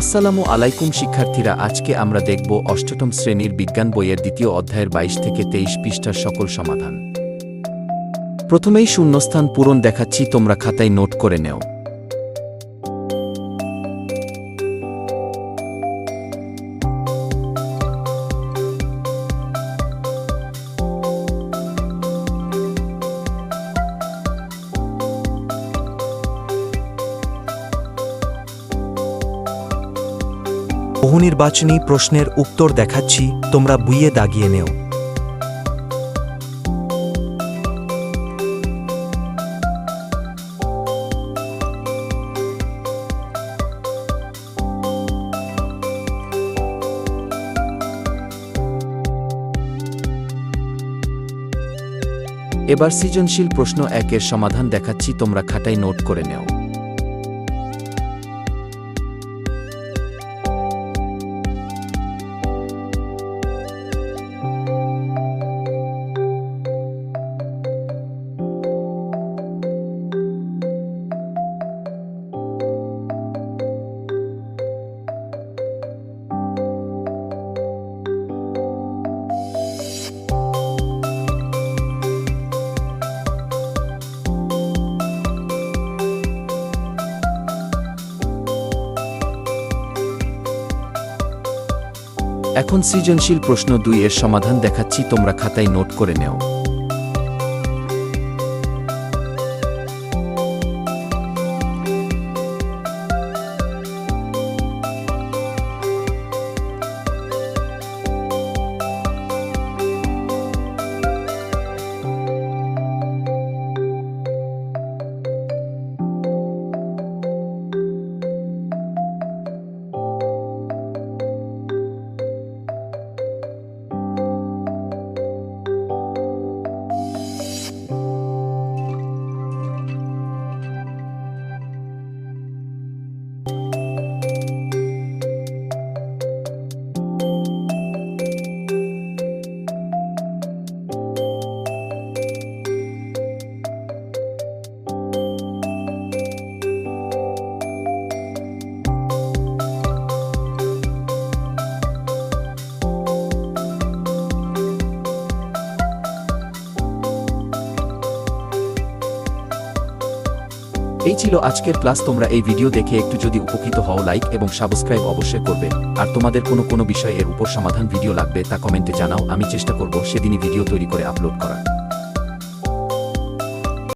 আসসালামু আলাইকুম, শিক্ষার্থীরা। আজকে আমরা দেখব অষ্টম শ্রেণির বিজ্ঞান বইয়ের দ্বিতীয় অধ্যায়ের বাইশ থেকে তেইশ পৃষ্ঠার সকল সমাধান। প্রথমেই শূন্যস্থান পূরণ দেখাচ্ছি, তোমরা খাতায় নোট করে নেও। বহুনির্বাচনী প্রশ্নের উত্তর দেখাচ্ছি, তোমরা বুইয়ে দাগিয়ে নেও। এবার সৃজনশীল প্রশ্ন একের সমাধান দেখাচ্ছি, তোমরা খাতায় নোট করে নেও। এখন সৃজনশীল প্রশ্ন দুই এর সমাধান দেখাচ্ছি তোমরা খাতায় নোট করে নেও। এই ছিল আজকের ক্লাস। তোমরা এই ভিডিও দেখে একটু যদি উপকৃত হও, লাইক এবং সাবস্ক্রাইব অবশ্যই করবে। আর তোমাদের কোনো কোনো বিষয়ের উপর সমাধান ভিডিও লাগবে তা কমেন্টে জানাও। আমি চেষ্টা করব সেদিনই ভিডিও তৈরি করে আপলোড করার।